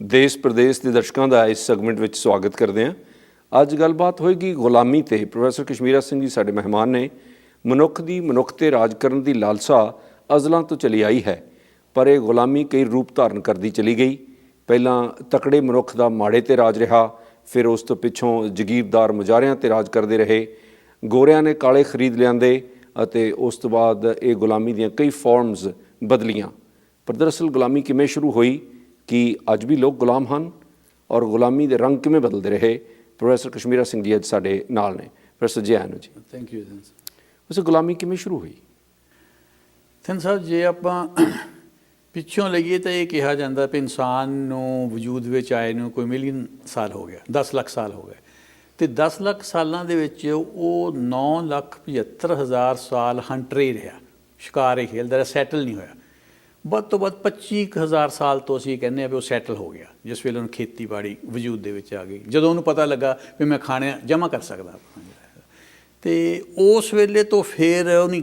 ਦੇਸ਼ ਪ੍ਰਦੇਸ਼ ਦੇ ਦਰਸ਼ਕਾਂ ਦਾ ਇਸ ਸੈਗਮੈਂਟ ਵਿੱਚ ਸਵਾਗਤ ਕਰਦੇ ਹਾਂ। ਅੱਜ ਗੱਲਬਾਤ ਹੋਏਗੀ ਗੁਲਾਮੀ ਤੇ। ਪ੍ਰੋਫੈਸਰ ਕਸ਼ਮੀਰਾ ਸਿੰਘ ਜੀ ਸਾਡੇ ਮਹਿਮਾਨ ਨੇ। ਮਨੁੱਖ ਦੀ ਮਨੁੱਖ ਤੇ ਰਾਜ ਕਰਨ ਦੀ ਲਾਲਸਾ ਅਜ਼ਲਾਂ ਤੋਂ ਚਲੀ ਆਈ ਹੈ, ਪਰ ਇਹ ਗੁਲਾਮੀ ਕਈ ਰੂਪ ਧਾਰਨ ਕਰਦੀ ਚਲੀ ਗਈ। ਪਹਿਲਾਂ ਤਕੜੇ ਮਨੁੱਖ ਦਾ ਮਾੜੇ ਤੇ ਰਾਜ ਰਿਹਾ, ਫਿਰ ਉਸ ਤੋਂ ਪਿੱਛੋਂ ਜ਼ਗੀਰਦਾਰ ਮੁਜਾਰਿਆਂ ਤੇ ਰਾਜ ਕਰਦੇ ਰਹੇ। ਗੋਰਿਆਂ ਨੇ ਕਾਲੇ ਖਰੀਦ ਲਿਆਂਦੇ ਅਤੇ ਉਸ ਤੋਂ ਬਾਅਦ ਇਹ ਗੁਲਾਮੀ ਦੀਆਂ ਕਈ ਫਾਰਮਸ ਬਦਲੀਆਂ। ਪਰ ਦਰਅਸਲ ਗੁਲਾਮੀ ਕਿਵੇਂ ਸ਼ੁਰੂ ਹੋਈ? ਕਿ ਅੱਜ ਵੀ ਲੋਕ ਗੁਲਾਮ ਹਨ ਔਰ ਗੁਲਾਮੀ ਦੇ ਰੰਗ ਕਿਵੇਂ ਬਦਲਦੇ ਰਹੇ? ਪ੍ਰੋਫੈਸਰ ਕਸ਼ਮੀਰਾ ਸਿੰਘ ਜੀ ਅੱਜ ਸਾਡੇ ਨਾਲ ਨੇ। ਪ੍ਰੋਫੈਸਰ ਜੀ। ਆਇਆਂ ਨੂੰ ਜੀ ਥੈਂਕ ਯੂ ਉਸ ਗੁਲਾਮੀ ਕਿਵੇਂ ਸ਼ੁਰੂ ਹੋਈ? ਥੈਂਕ ਸਾਹਿਬ ਜੇ ਆਪਾਂ ਪਿੱਛੋਂ ਲਈਏ ਤਾਂ ਇਹ ਕਿਹਾ ਜਾਂਦਾ ਵੀ ਇਨਸਾਨ ਨੂੰ ਵਜੂਦ ਵਿੱਚ ਆਏ ਨੂੰ ਕੋਈ ਮਿਲੀਅਨ ਸਾਲ ਹੋ ਗਿਆ 10 ਲੱਖ ਸਾਲ ਹੋ ਗਏ। ਤੇ 10 ਲੱਖ ਸਾਲਾਂ ਦੇ ਵਿੱਚ ਉਹ 9 ਲੱਖ 75 ਹਜ਼ਾਰ ਸਾਲ ਹੰਟਰ ਹੀ ਰਿਹਾ। ਸ਼ਿਕਾਰ ਹੀ ਖੇਲਦਾ ਰਿਹਾ ਸੈਟਲ ਨਹੀਂ ਹੋਇਆ। ਵੱਧ ਤੋਂ ਵੱਧ 25000 ਸਾਲ ਤੋਂ ਅਸੀਂ ਕਹਿੰਦੇ ਆ ਵੀ ਉਹ ਸੈਟਲ ਹੋ ਗਿਆ, ਜਿਸ ਵੇਲੇ ਉਹਨੂੰ ਖੇਤੀਬਾੜੀ ਵਜੂਦ ਦੇ ਵਿੱਚ ਆ ਗਈ। ਜਦੋਂ ਉਹਨੂੰ ਪਤਾ ਲੱਗਾ ਵੀ ਮੈਂ ਖਾਣੇ ਜਮ੍ਹਾਂ ਕਰ ਸਕਦਾ ਆਪਣਾ ਤੇ ਉਸ ਵੇਲੇ ਤੋਂ ਫਿਰ ਉਹਨੇ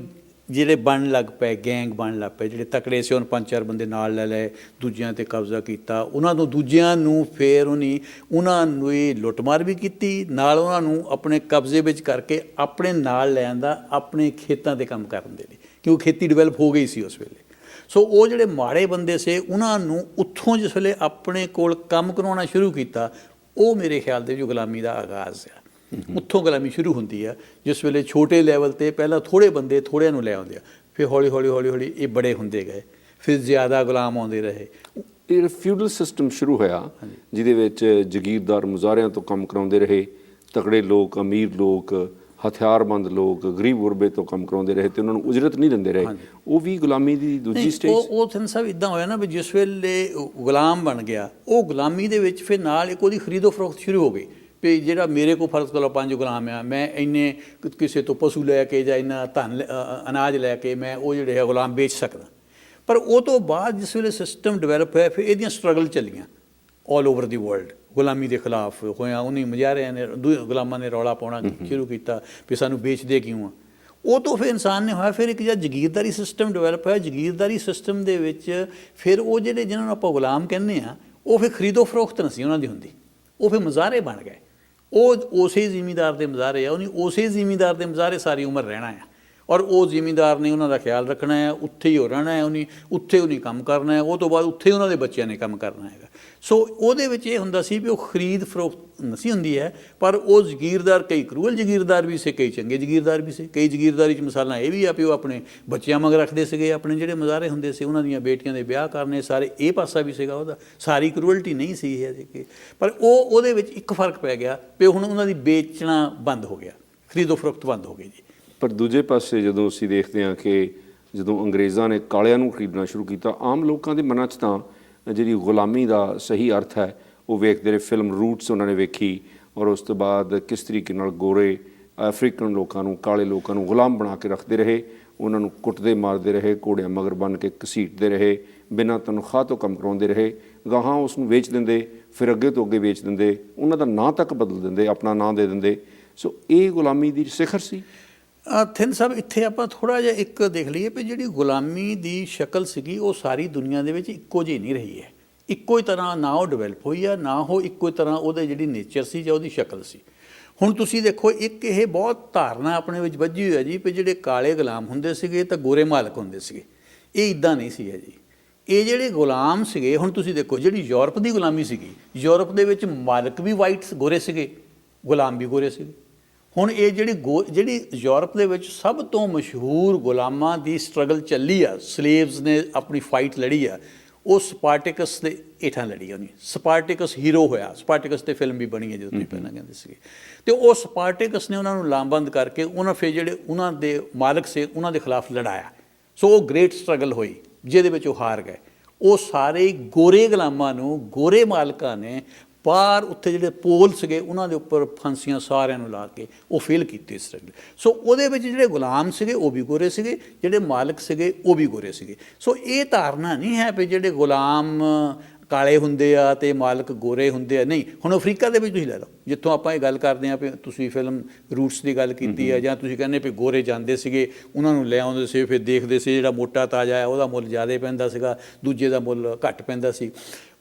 ਜਿਹੜੇ ਬਣ ਲੱਗ ਪਏ, ਗੈਂਗ ਬਣ ਲੱਗ ਪਏ, ਜਿਹੜੇ ਤਕੜੇ ਸੀ, ਉਹਨ ਪੰਜ ਚਾਰ ਬੰਦੇ ਨਾਲ ਲੈ ਲਏ, ਦੂਜਿਆਂ ਤੇ ਕਬਜ਼ਾ ਕੀਤਾ। ਉਹਨਾਂ ਤੋਂ ਦੂਜਿਆਂ ਨੂੰ ਫਿਰ ਉਹਨੇ, ਉਹਨਾਂ ਨੂੰ ਇਹ ਲੁੱਟਮਾਰ ਵੀ ਕੀਤੀ, ਨਾਲ ਉਹਨਾਂ ਨੂੰ ਆਪਣੇ ਕਬਜ਼ੇ ਵਿੱਚ ਕਰਕੇ ਆਪਣੇ ਨਾਲ ਲੈਣ ਦਾ ਆਪਣੇ ਖੇਤਾਂ ਦੇ ਕੰਮ ਕਰਨ ਦੇ ਲਈ। ਕਿਉਂਕਿ ਖੇਤੀ ਡਿਵੈਲਪ ਹੋ ਗਈ ਸੀ ਉਸ ਵੇਲੇ। ਸੋ ਉਹ ਜਿਹੜੇ ਮਾੜੇ ਬੰਦੇ ਸੀ ਉਹਨਾਂ ਨੂੰ ਉੱਥੋਂ ਜਿਸ ਵੇਲੇ ਆਪਣੇ ਕੋਲ ਕੰਮ ਕਰਾਉਣਾ ਸ਼ੁਰੂ ਕੀਤਾ ਉਹ ਮੇਰੇ ਖਿਆਲ ਦੇ ਵਿੱਚ ਗੁਲਾਮੀ ਦਾ ਆਗਾਜ਼ ਆ। ਉੱਥੋਂ ਗੁਲਾਮੀ ਸ਼ੁਰੂ ਹੁੰਦੀ ਆ। ਜਿਸ ਵੇਲੇ ਛੋਟੇ ਲੈਵਲ ਤੇ ਪਹਿਲਾਂ ਥੋੜੇ ਬੰਦੇ ਥੋੜਿਆਂ ਨੂੰ ਲੈ ਆਉਂਦੇ ਆ। ਫਿਰ ਹੌਲੀ ਹੌਲੀ ਹੌਲੀ ਹੌਲੀ ਇਹ ਬੜੇ ਹੁੰਦੇ ਗਏ। ਫਿਰ ਜ਼ਿਆਦਾ ਗੁਲਾਮ ਆਉਂਦੇ ਰਹੇ। ਇਹ ਫਿਊਡਲ ਸਿਸਟਮ ਸ਼ੁਰੂ ਹੋਇਆ ਜਿਹਦੇ ਵਿੱਚ ਜ਼ਗੀਰਦਾਰ ਮੁਜ਼ਾਰਿਆਂ ਤੋਂ ਕੰਮ ਕਰਾਉਂਦੇ ਰਹੇ ਤਕੜੇ ਲੋਕ ਅਮੀਰ ਲੋਕ ਹਥਿਆਰਬੰਦ ਲੋਕ ਗਰੀਬ ਗੁਰਬੇ ਤੋਂ ਕੰਮ ਕਰਾਉਂਦੇ ਰਹੇ ਤੇ ਉਹਨਾਂ ਨੂੰ ਉਜਰਤ ਨਹੀਂ ਦਿੰਦੇ ਰਹੇ। ਉਹ ਵੀ ਗੁਲਾਮੀ ਦੀ ਦੂਜੀ ਸਟੇਜ ਉਹ ਉਹ ਥਨ ਸਾਹਿਬ ਇਦਾਂ ਹੋਇਆ ਨਾ ਵੀ ਜਿਸ ਵੇਲੇ ਗੁਲਾਮ ਬਣ ਗਿਆ ਉਹ ਗੁਲਾਮੀ ਦੇ ਵਿੱਚ ਫਿਰ ਨਾਲ ਇੱਕ ਉਹਦੀ ਖਰੀਦੋ ਫਰੋਖਤ ਸ਼ੁਰੂ ਹੋ ਗਈ ਵੀ ਜਿਹੜਾ ਮੇਰੇ ਕੋਲ ਫਰਜ਼ ਕਰੋ ਪੰਜ ਗੁਲਾਮ ਆ ਮੈਂ ਇੰਨੇ ਕਿ- ਕਿਸੇ ਤੋਂ ਪਸ਼ੂ ਲੈ ਕੇ ਜਾਂ ਇੰਨਾ ਧਨ ਅਨਾਜ ਲੈ ਕੇ ਮੈਂ ਉਹ ਜਿਹੜੇ ਗੁਲਾਮ ਵੇਚ ਸਕਦਾ। ਪਰ ਉਹ ਤੋਂ ਬਾਅਦ ਜਿਸ ਵੇਲੇ ਸਿਸਟਮ ਡਿਵੈਲਪ ਹੋਇਆ ਫਿਰ ਇਹਦੀਆਂ ਸਟਰਗਲ ਚੱਲੀਆਂ। ਆਲ ਓਵਰ ਦੀ ਵਰਲਡ ਗੁਲਾਮੀ ਦੇ ਖਿਲਾਫ ਹੋਇਆ ਉਹਨੇ ਮੁਜਾਰਿਆਂ ਨੇ ਦੂ- ਗੁਲਾਮਾਂ ਨੇ ਰੌਲਾ ਪਾਉਣਾ ਸ਼ੁਰੂ ਕੀਤਾ ਵੀ ਸਾਨੂੰ ਵੇਚਦੇ ਕਿਉਂ ਆ? ਉਹ ਤੋਂ ਫਿਰ ਇਨਸਾਨ ਨੇ ਹੋਇਆ ਫਿਰ ਇੱਕ ਜਦ ਜਗੀਰਦਾਰੀ ਸਿਸਟਮ ਡਿਵੈਲਪ ਹੋਇਆ ਜਗੀਰਦਾਰੀ ਸਿਸਟਮ ਦੇ ਵਿੱਚ ਫਿਰ ਉਹ ਜਿਹੜੇ ਜਿਨ੍ਹਾਂ ਨੂੰ ਆਪਾਂ ਗੁਲਾਮ ਕਹਿੰਦੇ ਆ ਉਹ ਫਿਰ ਖਰੀਦੋ ਫਰੋਖਤ ਨਹੀਂ ਸੀ ਉਹਨਾਂ ਦੀ ਹੁੰਦੀ। ਉਹ ਫਿਰ ਮਜ਼ਾਰੇ ਬਣ ਗਏ। ਉਹ ਉਸੇ ਜ਼ਿਮੀਂਦਾਰ ਦੇ ਮਜ਼ਾਰੇ ਆ ਉਹਨੇ ਉਸੇ ਜ਼ਿਮੀਂਦਾਰ ਦੇ ਮਜ਼ਾਰੇ ਸਾਰੀ ਉਮਰ ਰਹਿਣਾ ਆ। ਔਰ ਉਹ ਜ਼ਿਮੀਂਦਾਰ ਨੇ ਉਹਨਾਂ ਦਾ ਖਿਆਲ ਰੱਖਣਾ ਹੈ, ਉੱਥੇ ਹੀ ਹੋ ਰਹਿਣਾ ਹੈ, ਉਹਨੇ ਉੱਥੇ ਉਹਨੇ ਕੰਮ ਕਰਨਾ ਹੈ, ਉਹ ਤੋਂ ਬਾਅਦ ਉੱਥੇ ਉਹਨਾਂ ਦੇ ਬੱਚਿਆਂ ਨੇ ਕੰਮ ਕਰਨਾ ਹੈਗਾ। ਸੋ ਉਹਦੇ ਵਿੱਚ ਇਹ ਹੁੰਦਾ ਸੀ ਵੀ ਉਹ ਖਰੀਦ ਫਰੋਖਤ ਨਹੀਂ ਹੁੰਦੀ ਹੈ, ਪਰ ਉਹ ਜ਼ਗੀਰਦਾਰ ਕਈ ਕਰੂਅਲ ਜ਼ਗੀਰਦਾਰ ਵੀ ਸੀ, ਕਈ ਚੰਗੇ ਜ਼ਗੀਰਦਾਰ ਵੀ ਸੀ, ਕਈ ਜ਼ਗੀਰਦਾਰੀ ਚ ਮਿਸਾਲਾਂ ਇਹ ਵੀ ਆ ਵੀ ਉਹ ਆਪਣੇ ਬੱਚਿਆਂ ਮਗਰ ਰੱਖਦੇ ਸੀਗੇ, ਆਪਣੇ ਜਿਹੜੇ ਮਜ਼ਾਰੇ ਹੁੰਦੇ ਸੀ, ਉਹਨਾਂ ਦੀਆਂ ਬੇਟੀਆਂ ਦੇ ਵਿਆਹ ਕਰਨੇ, ਸਾਰੇ ਇਹ ਪਾਸਾ ਵੀ ਸੀਗਾ ਉਹਦਾ, ਸਾਰੀ ਕਰੂਅਲਟੀ ਨਹੀਂ ਸੀ ਇਹ ਕਿ। ਪਰ ਉਹ ਉਹਦੇ ਵਿੱਚ ਇੱਕ ਫ਼ਰਕ ਪੈ ਗਿਆ ਵੀ ਹੁਣ ਉਹਨਾਂ ਦੀ ਵੇਚਣਾ ਬੰਦ ਹੋ ਗਿਆ, ਖਰੀਦੋ ਫਰੋਖਤ ਬੰਦ ਹੋ ਗਈ ਜੀ। ਪਰ ਦੂਜੇ ਪਾਸੇ ਜਦੋਂ ਅਸੀਂ ਦੇਖਦੇ ਹਾਂ ਕਿ ਜਦੋਂ ਅੰਗਰੇਜ਼ਾਂ ਨੇ ਕਾਲਿਆਂ ਨੂੰ ਖਰੀਦਣਾ ਸ਼ੁਰੂ ਕੀਤਾ, ਆਮ ਲੋਕਾਂ ਦੇ ਮਨਾਂ 'ਚ ਤਾਂ ਜਿਹੜੀ ਗੁਲਾਮੀ ਦਾ ਸਹੀ ਅਰਥ ਹੈ, ਉਹ ਵੇਖਦੇ ਰਹੇ, ਫਿਲਮ ਰੂਟਸ ਉਹਨਾਂ ਨੇ ਵੇਖੀ ਔਰ ਉਸ ਤੋਂ ਬਾਅਦ ਕਿਸ ਤਰੀਕੇ ਨਾਲ ਗੋਰੇ ਅਫਰੀਕਨ ਲੋਕਾਂ ਨੂੰ, ਕਾਲੇ ਲੋਕਾਂ ਨੂੰ ਗੁਲਾਮ ਬਣਾ ਕੇ ਰੱਖਦੇ ਰਹੇ, ਉਹਨਾਂ ਨੂੰ ਕੁੱਟਦੇ ਮਾਰਦੇ ਰਹੇ, ਘੋੜਿਆਂ ਮਗਰ ਬੰਨ ਕੇ ਘਸੀਟਦੇ ਰਹੇ, ਬਿਨਾਂ ਤਨਖਾਹ ਤੋਂ ਕੰਮ ਕਰਾਉਂਦੇ ਰਹੇ, ਗਾਹਾਂ ਉਸ ਨੂੰ ਵੇਚ ਦਿੰਦੇ, ਫਿਰ ਅੱਗੇ ਤੋਂ ਅੱਗੇ ਵੇਚ ਦਿੰਦੇ, ਉਹਨਾਂ ਦਾ ਨਾਂ ਤੱਕ ਬਦਲ ਦਿੰਦੇ, ਆਪਣਾ ਨਾਂ ਦੇ ਦਿੰਦੇ। ਸੋ ਇਹ ਗੁਲਾਮੀ ਦੀ ਸਿਖਰ ਸੀ। ਥਿੰਨ ਸਾਹਿਬ, ਇੱਥੇ ਆਪਾਂ ਥੋੜਾ ਜਿਹਾ ਇੱਕ ਦੇਖ ਲਈਏ ਵੀ ਜਿਹੜੀ ਗੁਲਾਮੀ ਦੀ ਸ਼ਕਲ ਸੀਗੀ, ਉਹ ਸਾਰੀ ਦੁਨੀਆ ਦੇ ਵਿੱਚ ਇੱਕੋ ਜਿਹੀ ਨਹੀਂ ਰਹੀ ਹੈ। ਇੱਕੋ ਹੀ ਤਰ੍ਹਾਂ ਨਾ ਉਹ ਡਿਵੈਲਪ ਹੋਈ ਆ, ਨਾ ਉਹ ਇੱਕੋ ਹੀ ਤਰ੍ਹਾਂ ਉਹਦੇ ਜਿਹੜੀ ਨੇਚਰ ਸੀ ਜਾਂ ਉਹਦੀ ਸ਼ਕਲ ਸੀ। ਹੁਣ ਤੁਸੀਂ ਦੇਖੋ, ਇੱਕ ਇਹ ਬਹੁਤ ਧਾਰਨਾ ਆਪਣੇ ਵਿੱਚ ਵੱਜੀ ਹੋਈ ਹੈ ਜੀ ਵੀ ਜਿਹੜੇ ਕਾਲੇ ਗੁਲਾਮ ਹੁੰਦੇ ਸੀਗੇ, ਤਾਂ ਗੋਰੇ ਮਾਲਕ ਹੁੰਦੇ ਸੀਗੇ। ਇਹ ਇਦਾਂ ਨਹੀਂ ਸੀ ਹੈ ਜੀ। ਇਹ ਜਿਹੜੇ ਗੁਲਾਮ ਸੀਗੇ, ਹੁਣ ਤੁਸੀਂ ਦੇਖੋ, ਜਿਹੜੀ ਯੂਰਪ ਦੀ ਗੁਲਾਮੀ ਸੀਗੀ, ਯੂਰਪ ਦੇ ਵਿੱਚ ਮਾਲਕ ਵੀ ਵਾਈਟ ਗੋਰੇ ਸੀਗੇ, ਗੁਲਾਮ ਵੀ ਗੋਰੇ ਸੀਗੇ। ਹੁਣ ਇਹ ਜਿਹੜੀ ਜਿਹੜੀ ਯੂਰਪ ਦੇ ਵਿੱਚ ਸਭ ਤੋਂ ਮਸ਼ਹੂਰ ਗੁਲਾਮਾਂ ਦੀ ਸਟਰਗਲ ਚੱਲੀ ਆ ਸਲੇਵਸ ਨੇ ਆਪਣੀ ਫਾਈਟ ਲੜੀ ਆ ਉਹ ਸਪਾਰਟਿਕਸ ਦੇ ਹੇਠਾਂ ਲੜੀ ਉਹਨੇ। ਸਪਾਰਟਿਕਸ ਹੀਰੋ ਹੋਇਆ ਸਪਾਰਟਿਕਸ ਤੇ ਫਿਲਮ ਵੀ ਬਣੀ ਹੈ ਜਦੋਂ ਤੁਸੀਂ ਪਹਿਲਾਂ ਕਹਿੰਦੇ ਸੀਗੇ। ਤੇ ਉਹ ਸਪਾਰਟਿਕਸ ਨੇ ਉਹਨਾਂ ਨੂੰ ਲਾਮਬੰਦ ਕਰਕੇ ਉਹਨਾਂ ਫਿਰ ਜਿਹੜੇ ਉਹਨਾਂ ਦੇ ਮਾਲਕ ਸੀ ਉਹਨਾਂ ਦੇ ਖਿਲਾਫ ਲੜਾਇਆ। ਸੋ ਉਹ ਗ੍ਰੇਟ ਸਟਰਗਲ ਹੋਈ ਜਿਹਦੇ ਵਿੱਚ ਉਹ ਹਾਰ ਗਏ। ਉਹ ਸਾਰੇ ਗੋਰੇ ਗੁਲਾਮਾਂ ਨੂੰ ਗੋਰੇ ਮਾਲਕਾਂ ਨੇ ਬਾਹਰ ਉੱਥੇ ਜਿਹੜੇ ਪੋਲ ਸੀਗੇ ਉਹਨਾਂ ਦੇ ਉੱਪਰ ਫਾਂਸੀਆਂ ਸਾਰਿਆਂ ਨੂੰ ਲਾ ਕੇ ਉਹ ਫੇਲ ਕੀਤੇ ਸਟਰਗਲ ਸੋ ਉਹਦੇ ਵਿੱਚ ਜਿਹੜੇ ਗੁਲਾਮ ਸੀਗੇ ਉਹ ਵੀ ਗੋਰੇ ਸੀਗੇ ਜਿਹੜੇ ਮਾਲਕ ਸੀਗੇ ਉਹ ਵੀ ਗੋਰੇ ਸੀਗੇ। ਸੋ ਇਹ ਧਾਰਨਾ ਨਹੀਂ ਹੈ ਵੀ ਜਿਹੜੇ ਗੁਲਾਮ ਕਾਲੇ ਹੁੰਦੇ ਆ ਤੇ ਮਾਲਕ ਗੋਰੇ ਹੁੰਦੇ ਆ। ਨਹੀਂ ਹੁਣ ਅਫਰੀਕਾ ਦੇ ਵਿੱਚ ਤੁਸੀਂ ਲੈ ਲਓ। ਜਿੱਥੋਂ ਆਪਾਂ ਇਹ ਗੱਲ ਕਰਦੇ ਆ ਵੀ ਤੁਸੀਂ ਫਿਲਮ ਰੂਟਸ ਦੀ ਗੱਲ ਕੀਤੀ ਆ ਜਾਂ ਤੁਸੀਂ ਕਹਿੰਦੇ ਵੀ ਗੋਰੇ ਜਾਂਦੇ ਸੀਗੇ ਉਹਨਾਂ ਨੂੰ ਲੈ ਆਉਂਦੇ ਸੀ ਫਿਰ ਦੇਖਦੇ ਸੀ ਜਿਹੜਾ ਮੋਟਾ ਤਾਜ਼ਾ ਹੈ ਉਹਦਾ ਮੁੱਲ ਜ਼ਿਆਦਾ ਪੈਂਦਾ ਸੀਗਾ ਦੂਜੇ ਦਾ ਮੁੱਲ ਘੱਟ ਪੈਂਦਾ ਸੀ।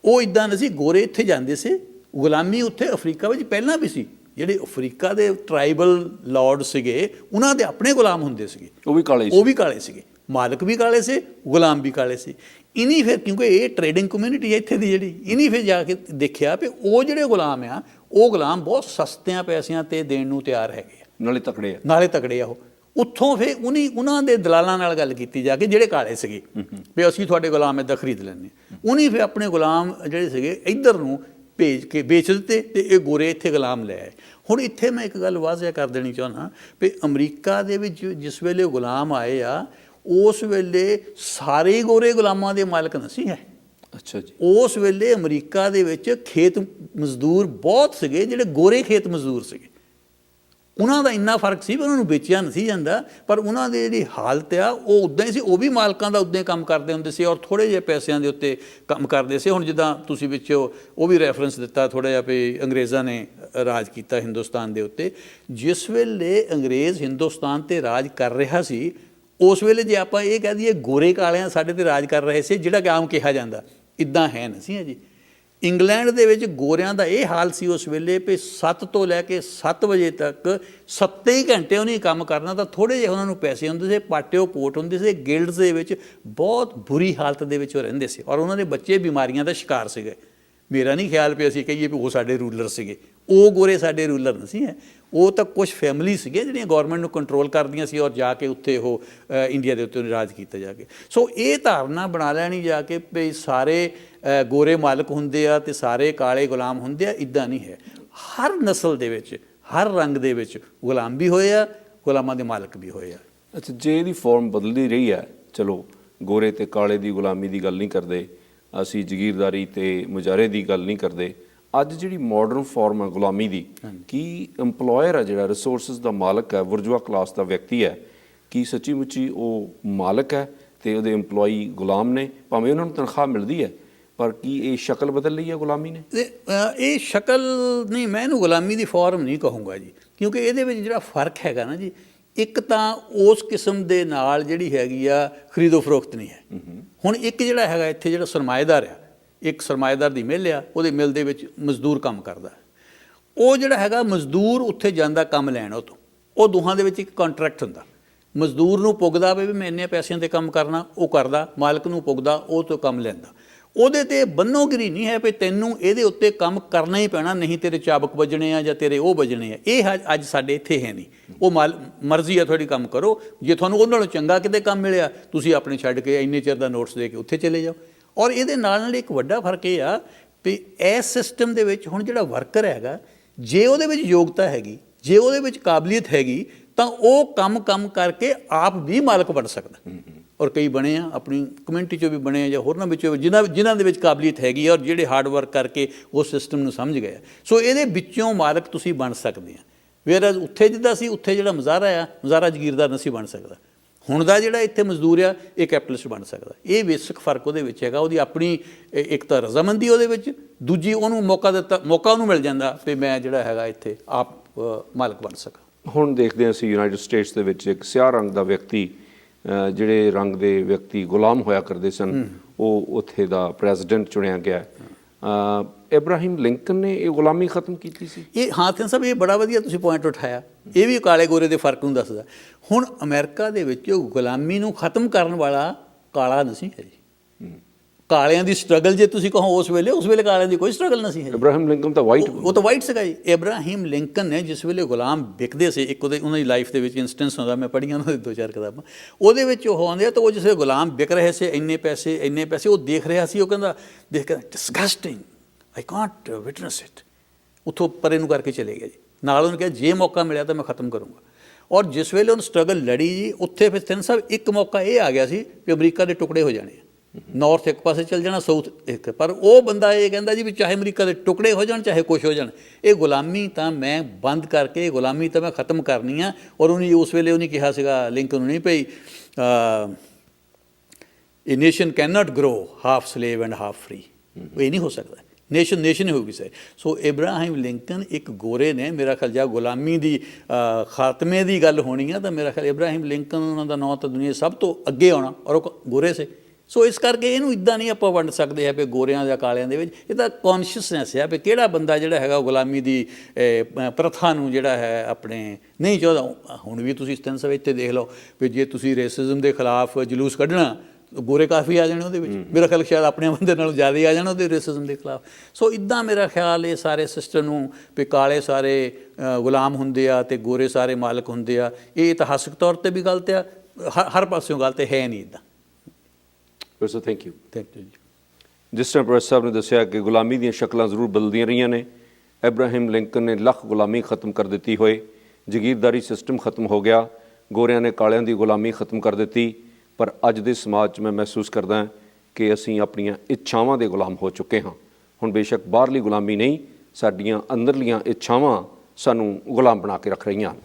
ਉਹ ਇਦਾਂ ਨਹੀਂ ਸੀ ਗੋਰੇ ਇੱਥੇ ਜਾਂਦੇ ਸੀ ਗੁਲਾਮੀ ਉੱਥੇ ਅਫਰੀਕਾ ਵਿੱਚ ਪਹਿਲਾਂ ਵੀ ਸੀ। ਜਿਹੜੇ ਅਫਰੀਕਾ ਦੇ ਟ੍ਰਾਈਬਲ ਲਾਰਡ ਸੀਗੇ ਉਹਨਾਂ ਦੇ ਆਪਣੇ ਗੁਲਾਮ ਹੁੰਦੇ ਸੀਗੇ। ਉਹ ਵੀ ਕਾਲੇ ਸੀ। ਉਹ ਵੀ ਕਾਲੇ ਸੀਗੇ। ਮਾਲਕ ਵੀ ਕਾਲੇ ਸੀ ਗੁਲਾਮ ਵੀ ਕਾਲੇ ਸੀ। ਇਨੀ ਫਿਰ ਕਿਉਂਕਿ ਇਹ ਟ੍ਰੇਡਿੰਗ ਕਮਿਊਨਿਟੀ ਹੈ ਇੱਥੇ ਦੀ ਜਿਹੜੀ ਇਨੀ ਫਿਰ ਜਾ ਕੇ ਦੇਖਿਆ ਵੀ ਉਹ ਜਿਹੜੇ ਗੁਲਾਮ ਆ ਉਹ ਗੁਲਾਮ ਬਹੁਤ ਸਸਤਿਆਂ ਪੈਸਿਆਂ ਤੇ ਦੇਣ ਨੂੰ ਤਿਆਰ ਹੈਗੇ ਆ। ਨਾਲੇ ਤਕੜੇ ਆ। ਨਾਲੇ ਤਕੜੇ ਆ ਉਹ। ਉੱਥੋਂ ਫੇ ਉਨੀ ਉਹਨਾਂ ਦੇ ਦਲਾਲਾਂ ਨਾਲ ਗੱਲ ਕੀਤੀ ਜਾ ਕੇ ਜਿਹੜੇ ਕਾਲੇ ਸੀਗੇ। ਵੀ ਅਸੀਂ ਤੁਹਾਡੇ ਗੁਲਾਮ ਇੱਦਾਂ ਖਰੀਦ ਹਾਂ। ਉਨੀ ਫੇ ਆਪਣੇ ਗੁਲਾਮ ਜਿਹੜੇ ਸੀਗੇ ਇੱਧਰ ਨੂੰ ਭੇਜ ਕੇ ਵੇਚ ਦਿੱਤੇ ਤੇ ਇਹ ਗੋਰੇ ਇੱਥੇ ਗੁਲਾਮ ਲੈ ਆਏ। ਹੁਣ ਇੱਥੇ ਮੈਂ ਇੱਕ ਗੱਲ ਵਾਜ਼ਿਆ ਕਰ ਦੇਣੀ ਚਾਹੁੰਦਾ ਵੀ ਅਮਰੀਕਾ ਦੇ ਵਿੱਚ ਜਿਸ ਵੇਲੇ ਗੁਲਾਮ ਆਏ ਆ ਉਸ ਵੇਲੇ ਸਾਰੇ ਗੋਰੇ ਗੁਲਾਮਾਂ ਦੇ ਮਾਲਕ ਨਹੀਂ ਹੈ। ਅੱਛਾ ਜੀ। ਉਸ ਵੇਲੇ ਅਮਰੀਕਾ ਦੇ ਵਿੱਚ ਖੇਤ ਮਜ਼ਦੂਰ ਬਹੁਤ ਸੀਗੇ ਜਿਹੜੇ ਗੋਰੇ ਖੇਤ ਮਜ਼ਦੂਰ ਸੀਗੇ। ਉਹਨਾਂ ਦਾ ਇੰਨਾ ਫ਼ਰਕ ਸੀ ਵੀ ਉਹਨਾਂ ਨੂੰ ਵੇਚਿਆ ਨਹੀਂ ਸੀ ਜਾਂਦਾ, ਪਰ ਉਹਨਾਂ ਦੀ ਜਿਹੜੀ ਹਾਲਤ ਆ, ਉਹ ਉਦਾਂ ਹੀ ਸੀ, ਉਹ ਵੀ ਮਾਲਕਾਂ ਦਾ ਉਦਾਂ ਹੀ ਕੰਮ ਕਰਦੇ ਹੁੰਦੇ ਸੀ ਔਰ ਥੋੜੇ ਜਿਹੇ ਪੈਸਿਆਂ ਦੇ ਉੱਤੇ ਕੰਮ ਕਰਦੇ ਸੀ। ਹੁਣ ਜਿੱਦਾਂ ਤੁਸੀਂ ਵਿੱਚ ਉਹ ਉਹ ਵੀ ਰੈਫਰੈਂਸ ਦਿੱਤਾ ਥੋੜਾ ਜਿਹਾ ਵੀ ਅੰਗਰੇਜ਼ਾਂ ਨੇ ਰਾਜ ਕੀਤਾ ਹਿੰਦੁਸਤਾਨ ਦੇ ਉੱਤੇ। ਜਿਸ ਵੇਲੇ ਅੰਗਰੇਜ਼ ਹਿੰਦੁਸਤਾਨ ਤੇ ਰਾਜ ਕਰ ਰਿਹਾ ਸੀ, ਉਸ ਵੇਲੇ ਜੇ ਆਪਾਂ ਇਹ ਕਹਿ ਦਈਏ, ਗੋਰੇ ਕਾਲਿਆਂ ਸਾਡੇ ਤੇ ਰਾਜ ਕਰ ਰਹੇ ਸੀ, ਜਿਹੜਾ ਕਿ ਆਮ ਕਿਹਾ ਜਾਂਦਾ। ਇਦਾਂ ਹੈ ਨਹੀਂ ਸੀ ਜੀ ਇੰਗਲੈਂਡ ਦੇ ਵਿੱਚ ਗੋਰਿਆਂ ਦਾ ਇਹ ਹਾਲ ਸੀ ਉਸ ਵੇਲੇ ਵੀ 7 ਤੋਂ ਲੈ ਕੇ 7 ਵਜੇ ਤੱਕ 7 ਹੀ ਘੰਟੇ ਉਹਨੇ ਕੰਮ ਕਰਨਾ ਤਾਂ ਥੋੜੇ ਜਿਹੇ ਉਹਨਾਂ ਨੂੰ ਪੈਸੇ ਹੁੰਦੇ ਸੀ, ਪਾਟਿਓ ਕੋਟ ਹੁੰਦੇ ਸੀ, ਗਿਲਡਸ ਦੇ ਵਿੱਚ ਬਹੁਤ ਬੁਰੀ ਹਾਲਤ ਦੇ ਵਿੱਚ ਉਹ ਰਹਿੰਦੇ ਸੀ ਔਰ ਉਹਨਾਂ ਦੇ ਬੱਚੇ ਬਿਮਾਰੀਆਂ ਦਾ ਸ਼ਿਕਾਰ ਸੀਗੇ। ਮੇਰਾ ਨਹੀਂ ਖਿਆਲ ਵੀ ਅਸੀਂ ਕਹੀਏ ਵੀ ਉਹ ਸਾਡੇ ਰੂਲਰ ਸੀਗੇ। ਉਹ ਗੋਰੇ ਸਾਡੇ ਰੂਲਰ ਨਹੀਂ ਸੀ ਹੈ। ਉਹ ਤਾਂ ਕੁਝ ਫੈਮਿਲੀ ਸੀਗੇ ਜਿਹੜੀਆਂ ਗਵਰਨਮੈਂਟ ਨੂੰ ਕੰਟਰੋਲ ਕਰਦੀਆਂ ਸੀ ਔਰ ਜਾ ਕੇ ਉੱਥੇ ਉਹ ਇੰਡੀਆ ਦੇ ਉੱਤੇ ਰਾਜ ਕੀਤਾ ਜਾ ਕੇ। ਸੋ ਇਹ ਧਾਰਨਾ ਬਣਾ ਲੈਣੀ ਜਾ ਕੇ ਵੀ ਸਾਰੇ ਗੋਰੇ ਮਾਲਕ ਹੁੰਦੇ ਆ ਤੇ ਸਾਰੇ ਕਾਲੇ ਗੁਲਾਮ ਹੁੰਦੇ ਆ ਇਦਾਂ ਨਹੀਂ ਹੈ। ਹਰ ਨਸਲ ਦੇ ਵਿੱਚ ਹਰ ਰੰਗ ਦੇ ਵਿੱਚ ਗੁਲਾਮ ਵੀ ਹੋਏ ਆ ਗੁਲਾਮਾਂ ਦੇ ਮਾਲਕ ਵੀ ਹੋਏ ਆ। ਅੱਛਾ ਜੇ ਇਹਦੀ ਫਾਰਮ ਬਦਲਦੀ ਰਹੀ ਹੈ ਚਲੋ ਗੋਰੇ ਤੇ ਕਾਲੇ ਦੀ ਗੁਲਾਮੀ ਦੀ ਗੱਲ ਨਹੀਂ ਕਰਦੇ ਅਸੀਂ ਜ਼ਗੀਰਦਾਰੀ ਤੇ ਮੁਜਾਰੇ ਦੀ ਗੱਲ ਨਹੀਂ ਕਰਦੇ ਅੱਜ ਜਿਹੜੀ ਮਾਡਰਨ ਫਾਰਮ ਹੈ ਗੁਲਾਮੀ ਦੀ ਕੀ EMPLOYER ਹੈ ਜਿਹੜਾ ਰਿਸੋਰਸਸ ਦਾ ਮਾਲਕ ਹੈ ਵਰਜੂਆ ਕਲਾਸ ਦਾ ਵਿਅਕਤੀ ਹੈ ਕੀ ਸੱਚੀ ਮੁੱਚੀ ਉਹ ਮਾਲਕ ਹੈ ਤੇ ਉਹਦੇ EMPLOYEE ਗੁਲਾਮ ਨੇ? ਭਾਵੇਂ ਉਹਨਾਂ ਨੂੰ ਤਨਖਾਹ ਮਿਲਦੀ ਹੈ ਪਰ ਕੀ ਇਹ ਸ਼ਕਲ ਬਦਲ ਲਈ ਹੈ ਗੁਲਾਮੀ ਨੇ? ਇਹ ਸ਼ਕਲ ਨਹੀਂ ਮੈਂ ਇਹਨੂੰ ਗੁਲਾਮੀ ਦੀ ਫਾਰਮ ਨਹੀਂ ਕਹੂੰਗਾ ਜੀ। ਕਿਉਂਕਿ ਇਹਦੇ ਵਿੱਚ ਜਿਹੜਾ ਫ਼ਰਕ ਹੈਗਾ ਨਾ ਜੀ ਇੱਕ ਤਾਂ ਉਸ ਕਿਸਮ ਦੇ ਨਾਲ ਜਿਹੜੀ ਹੈਗੀ ਆ ਖਰੀਦੋ ਫਰੋਖਤ ਨਹੀਂ ਹੈ। ਹੁਣ ਇੱਕ ਜਿਹੜਾ ਹੈਗਾ ਇੱਥੇ ਜਿਹੜਾ ਸਰਮਾਏਦਾਰ ਆ ਇੱਕ ਸਰਮਾਏਦਾਰ ਦੀ ਮਿਲ ਆ ਉਹਦੇ ਮਿਲ ਦੇ ਵਿੱਚ ਮਜ਼ਦੂਰ ਕੰਮ ਕਰਦਾ। ਉਹ ਜਿਹੜਾ ਹੈਗਾ ਮਜ਼ਦੂਰ ਉੱਥੇ ਜਾਂਦਾ ਕੰਮ ਲੈਣ ਉਹ ਤੋਂ ਉਹ ਦੋਹਾਂ ਦੇ ਵਿੱਚ ਇੱਕ ਕੰਟਰੈਕਟ ਹੁੰਦਾ। ਮਜ਼ਦੂਰ ਨੂੰ ਪੁੱਗਦਾ ਵੀ ਮੈਂ ਇੰਨੇ ਪੈਸਿਆਂ ਤੇ ਕੰਮ ਕਰਨਾ ਉਹ ਕਰਦਾ ਮਾਲਕ ਨੂੰ ਪੁੱਗਦਾ ਉਹ ਤੋਂ ਕੰਮ ਲੈਂਦਾ। ਉਹਦੇ ਤੇ ਬੰਨੋਗਰੀ ਨਹੀਂ ਹੈ ਵੀ ਤੈਨੂੰ ਇਹਦੇ ਉੱਤੇ ਕੰਮ ਕਰਨਾ ਹੀ ਪੈਣਾ, ਨਹੀਂ ਤੇਰੇ ਚਾਬਕ ਵੱਜਣੇ ਆ ਜਾਂ ਤੇਰੇ ਉਹ ਵੱਜਣੇ ਆ। ਇਹ ਅੱਜ- ਸਾਡੇ ਇੱਥੇ ਹੈ ਨਹੀਂ। ਉਹ ਮਾਲ- ਮਰਜ਼ੀ ਆ ਤੁਹਾਡੀ ਕੰਮ ਕਰੋ। ਜੇ ਤੁਹਾਨੂੰ ਉਹਨਾਂ ਨਾਲੋਂ ਚੰਗਾ ਕਿਤੇ ਕੰਮ ਮਿਲਿਆ, ਤੁਸੀਂ ਆਪਣੇ ਛੱਡ ਕੇ ਇੰਨੇ ਚਿਰ ਦਾ ਨੋਟਸ ਦੇ ਕੇ ਉੱਥੇ ਚਲੇ ਜਾਓ। ਔਰ ਇਹਦੇ ਨਾਲ ਨਾਲ ਇੱਕ ਵੱਡਾ ਫ਼ਰਕ ਇਹ ਆ ਵੀ ਇਸ ਸਿਸਟਮ ਦੇ ਵਿੱਚ ਹੁਣ ਜਿਹੜਾ ਵਰਕਰ ਹੈਗਾ, ਜੇ ਉਹਦੇ ਵਿੱਚ ਯੋਗਤਾ ਹੈਗੀ, ਜੇ ਉਹਦੇ ਵਿੱਚ ਕਾਬਲੀਅਤ ਹੈਗੀ, ਤਾਂ ਉਹ ਕੰਮ ਕੰਮ ਕਰਕੇ ਆਪ ਵੀ ਮਾਲਕ ਬਣ ਸਕਦਾ। ਔਰ ਕਈ ਬਣੇ ਆ, ਆਪਣੀ ਕਮਿਊਨਿਟੀ ਚੋਂ ਵੀ ਬਣੇ ਆ ਜਾਂ ਹੋਰਨਾਂ ਵਿੱਚੋਂ, ਜਿਨ੍ਹਾਂ ਜਿਨ੍ਹਾਂ ਦੇ ਵਿੱਚ ਕਾਬਲੀਅਤ ਹੈਗੀ ਆ ਔਰ ਜਿਹੜੇ ਹਾਰਡ ਵਰਕ ਕਰਕੇ ਉਸ ਸਿਸਟਮ ਨੂੰ ਸਮਝ ਗਏ ਆ। ਸੋ ਇਹਦੇ ਵਿੱਚੋਂ ਮਾਲਕ ਤੁਸੀਂ ਬਣ ਸਕਦੇ ਆ। ਵੇਰ ਉੱਥੇ ਜਿੱਦਾਂ ਸੀ ਉੱਥੇ ਜਿਹੜਾ ਮਜ਼ਾਰਾ ਆ ਮਜ਼ਾਰਾ ਜਗੀਰਦਾਰ ਨਹੀਂ ਸੀ ਬਣ ਸਕਦਾ। ਹੁਣ ਦਾ ਜਿਹੜਾ ਇੱਥੇ ਮਜ਼ਦੂਰ ਆ, ਇਹ ਕੈਪੀਟਲਿਸਟ ਬਣ ਸਕਦਾ। ਇਹ ਬੇਸਿਕ ਫ਼ਰਕ ਉਹਦੇ ਵਿੱਚ ਹੈਗਾ, ਉਹਦੀ ਆਪਣੀ ਇੱਕ ਤਾਂ ਰਜ਼ਾਮੰਦੀ ਉਹਦੇ ਵਿੱਚ, ਦੂਜੀ ਉਹਨੂੰ ਮੌਕਾ ਦਿੱਤਾ, ਮੌਕਾ ਉਹਨੂੰ ਮਿਲ ਜਾਂਦਾ ਵੀ ਮੈਂ ਜਿਹੜਾ ਹੈਗਾ ਇੱਥੇ ਆਪ ਮਾਲਕ ਬਣ ਸਕਾਂ। ਹੁਣ ਦੇਖਦੇ ਹਾਂ ਅਸੀਂ ਯੂਨਾਈਟਿਡ ਸਟੇਟਸ ਦੇ ਵਿੱਚ ਇੱਕ ਸਿਆਹ ਰੰਗ ਦਾ ਵਿਅਕਤੀ ਜਿਹੜੇ ਰੰਗ ਦੇ ਵਿਅਕਤੀ ਗੁਲਾਮ ਹੋਇਆ ਕਰਦੇ ਸਨ ਉਹ ਉੱਥੇ ਦਾ ਪ੍ਰੈਜ਼ੀਡੈਂਟ ਚੁਣਿਆ ਗਿਆ। ਇਬਰਾਹਿਮ ਲਿੰਕਨ ਨੇ ਇਹ ਗੁਲਾਮੀ ਖਤਮ ਕੀਤੀ ਸੀ? ਇਹ ਹਾਂ ਤੇ ਸਾਹਿਬ ਇਹ ਬੜਾ ਵਧੀਆ ਤੁਸੀਂ ਪੁਆਇੰਟ ਉਠਾਇਆ। ਇਹ ਵੀ ਕਾਲੇ ਗੋਰੇ ਦੇ ਫ਼ਰਕ ਨੂੰ ਦੱਸਦਾ। ਹੁਣ ਅਮਰੀਕਾ ਦੇ ਵਿੱਚ ਗੁਲਾਮੀ ਨੂੰ ਖਤਮ ਕਰਨ ਵਾਲਾ ਕਾਲਾ ਨਹੀਂ ਹੈ ਜੀ। ਕਾਲਿਆਂ ਦੀ ਸਟਰਗਲ ਜੇ ਤੁਸੀਂ ਕਹੋ ਉਸ ਵੇਲੇ ਉਸ ਵੇਲੇ ਕਾਲਿਆਂ ਦੀ ਕੋਈ ਸਟਰਗਲ ਨਹੀਂ ਸੀ ਹੈ ਇਬਰਾਹਿਮ ਲਿੰਕਨ ਤਾਂ ਵਾਈਟ ਉਹ ਤਾਂ ਵਾਈਟ ਸੀਗਾ ਜੀ। ਇਬਰਾਹਿਮ ਲਿੰਕਨ ਨੇ ਜਿਸ ਵੇਲੇ ਗੁਲਾਮ ਵਿਕਦੇ ਸੀ ਇੱਕ ਉਹਦੇ ਉਹਨਾਂ ਦੀ ਲਾਈਫ ਦੇ ਵਿੱਚ ਇਨਸਟੈਂਸ ਹੁੰਦਾ ਮੈਂ ਪੜ੍ਹੀਆਂ ਉਹਨਾਂ ਦੀ ਦੋ ਚਾਰ ਕਿਤਾਬਾਂ। ਉਹਦੇ ਵਿੱਚ ਉਹ ਆਉਂਦੇ ਆ ਤਾਂ ਉਹ ਜਿਸ ਵੇਲੇ ਗੁਲਾਮ ਵਿਕ ਰਹੇ ਸੀ ਇੰਨੇ ਪੈਸੇ ਇੰਨੇ ਪੈਸੇ ਉਹ ਦੇਖ ਰਿਹਾ ਸੀ ਉਹ ਕਹਿੰਦਾ ਦੇਖ ਕੇ disgusting I can't witness it ਉਥੋਂ ਪਰੇ ਨੂੰ ਕਰਕੇ ਚਲੇ ਗਿਆ ਜੀ। ਨਾਲ ਉਹਨੇ ਕਿਹਾ ਜੇ ਮੌਕਾ ਮਿਲਿਆ ਤਾਂ ਮੈਂ ਖਤਮ ਕਰੂੰਗਾ। ਔਰ ਜਿਸ ਵੇਲੇ ਉਹਨੇ ਸਟਰਗਲ ਲੜੀ ਜੀ ਉੱਥੇ ਫਿਰ ਤਿੰਨ ਸਾਹਿਬ ਇੱਕ ਮੌਕਾ ਇਹ ਆ ਗਿਆ ਸੀ ਕਿ ਅਮਰੀਕਾ ਦੇ ਟੁਕੜੇ ਹੋ ਜਾਣੇ। ਨਾਰਥ ਇੱਕ ਪਾਸੇ ਚੱਲ ਜਾਣਾ ਸਾਊਥ ਇੱਕ। ਪਰ ਉਹ ਬੰਦਾ ਇਹ ਕਹਿੰਦਾ ਜੀ ਵੀ ਚਾਹੇ ਅਮਰੀਕਾ ਦੇ ਟੁਕੜੇ ਹੋ ਜਾਣ ਚਾਹੇ ਕੁਛ ਹੋ ਜਾਣ ਇਹ ਗੁਲਾਮੀ ਤਾਂ ਮੈਂ ਬੰਦ ਕਰਕੇ ਇਹ ਗੁਲਾਮੀ ਤਾਂ ਮੈਂ ਖਤਮ ਕਰਨੀ ਆ। ਔਰ ਉਹਨੇ ਉਸ ਵੇਲੇ ਉਹਨੇ ਕਿਹਾ ਸੀਗਾ ਲਿੰਕਨ ਨੂੰ ਨਹੀਂ ਪਈ ਇਹ nation can not grow half slave and half free ਇਹ ਨਹੀਂ ਹੋ ਸਕਦਾ। ਨੇਸ਼ਨ ਨੇਸ਼ਨ ਹੀ ਹੋਗੀ ਸਰ। ਸੋ ਇਬਰਾਹਿਮ ਲਿੰਕਨ ਇੱਕ ਗੋਰੇ ਨੇ। ਮੇਰਾ ਖਿਆਲ ਜਾਂ ਗੁਲਾਮੀ ਦੀ ਖਾਤਮੇ ਦੀ ਗੱਲ ਹੋਣੀ ਆ ਤਾਂ ਮੇਰਾ ਖਿਆਲ ਇਬਰਾਹਿਮ ਲਿੰਕਨ ਉਹਨਾਂ ਦਾ ਨਾਂ ਤਾਂ ਦੁਨੀਆ ਸਭ ਤੋਂ ਅੱਗੇ ਆਉਣਾ। ਔਰ ਉਹ ਗੋਰੇ ਸੇ। ਸੋ ਇਸ ਕਰਕੇ ਇਹਨੂੰ ਇਦਾਂ ਨਹੀਂ ਆਪਾਂ ਵੰਡ ਸਕਦੇ ਆ ਵੀ ਗੋਰਿਆਂ ਜਾਂ ਕਾਲਿਆਂ ਦੇ ਵਿੱਚ। ਇਹ ਤਾਂ ਕੌਨਸ਼ੀਅਸਨੈਸ ਹੈ ਵੀ ਕਿਹੜਾ ਬੰਦਾ ਜਿਹੜਾ ਹੈਗਾ ਉਹ ਗੁਲਾਮੀ ਦੀ ਪ੍ਰਥਾ ਨੂੰ ਜਿਹੜਾ ਹੈ ਆਪਣੇ ਨਹੀਂ ਚਾਹੁੰਦਾ। ਹੁਣ ਵੀ ਤੁਸੀਂ ਤਿੰਨ ਸੌ ਇੱਥੇ ਦੇਖ ਲਓ ਵੀ ਜੇ ਤੁਸੀਂ ਰੇਸਿਜ਼ਮ ਦੇ ਖਿਲਾਫ ਜਲੂਸ ਕੱਢਣਾ ਗੋਰੇ ਕਾਫੀ ਆ ਜਾਣੇ ਉਹਦੇ ਵਿੱਚ। ਮੇਰਾ ਖਿਆਲ ਸ਼ਾਇਦ ਆਪਣੇ ਬੰਦੇ ਨਾਲੋਂ ਜ਼ਿਆਦਾ ਹੀ ਆ ਜਾਣ ਉਹਦੇ ਰੇਸਿਜ਼ਮ ਦੇ ਖਿਲਾਫ। ਸੋ ਇਦਾਂ ਮੇਰਾ ਖਿਆਲ ਇਹ ਸਾਰੇ ਸਿਸਟਮ ਨੂੰ ਵੀ ਕਾਲੇ ਸਾਰੇ ਗੁਲਾਮ ਹੁੰਦੇ ਆ ਤੇ ਗੋਰੇ ਸਾਰੇ ਮਾਲਕ ਹੁੰਦੇ ਆ। ਇਹ ਇਤਿਹਾਸਕ ਤੌਰ ਤੇ ਵੀ ਗਲਤ ਆ ਹਰ ਪਾਸਿਓਂ ਗਲਤ ਹੈ ਨਹੀਂ ਇਦਾਂ। Professor thank you thank you ji ਜਿਸ ਤਰ੍ਹਾਂ ਪ੍ਰੋਫੈਸਰ ਸਾਹਿਬ ਨੇ ਦੱਸਿਆ ਕਿ ਗੁਲਾਮੀ ਦੀਆਂ ਸ਼ਕਲਾਂ ਜ਼ਰੂਰ ਬਦਲਦੀਆਂ ਰਹੀਆਂ ਨੇ ਅਬਰਾਹਿਮ ਲਿੰਕਨ ਨੇ ਲੱਖ ਗੁਲਾਮੀ ਖਤਮ ਕਰ ਦਿੱਤੀ ਹੋਏ ਜ਼ਗੀਰਦਾਰੀ ਸਿਸਟਮ ਖਤਮ ਹੋ ਗਿਆ ਗੋਰਿਆਂ ਨੇ ਕਾਲਿਆਂ ਦੀ ਗੁਲਾਮੀ ਖਤਮ ਕਰ ਦਿੱਤੀ ਪਰ ਅੱਜ ਦੇ ਸਮਾਜ 'ਚ ਮੈਂ ਮਹਿਸੂਸ ਕਰਦਾ ਹਾਂ ਕਿ ਅਸੀਂ ਆਪਣੀਆਂ ਇੱਛਾਵਾਂ ਦੇ ਗੁਲਾਮ ਹੋ ਚੁੱਕੇ ਹਾਂ। ਹੁਣ ਬੇਸ਼ੱਕ ਬਾਹਰਲੀ ਗੁਲਾਮੀ ਨਹੀਂ ਸਾਡੀਆਂ ਅੰਦਰਲੀਆਂ ਇੱਛਾਵਾਂ ਸਾਨੂੰ ਗੁਲਾਮ ਬਣਾ ਕੇ ਰੱਖ ਰਹੀਆਂ ਹਨ।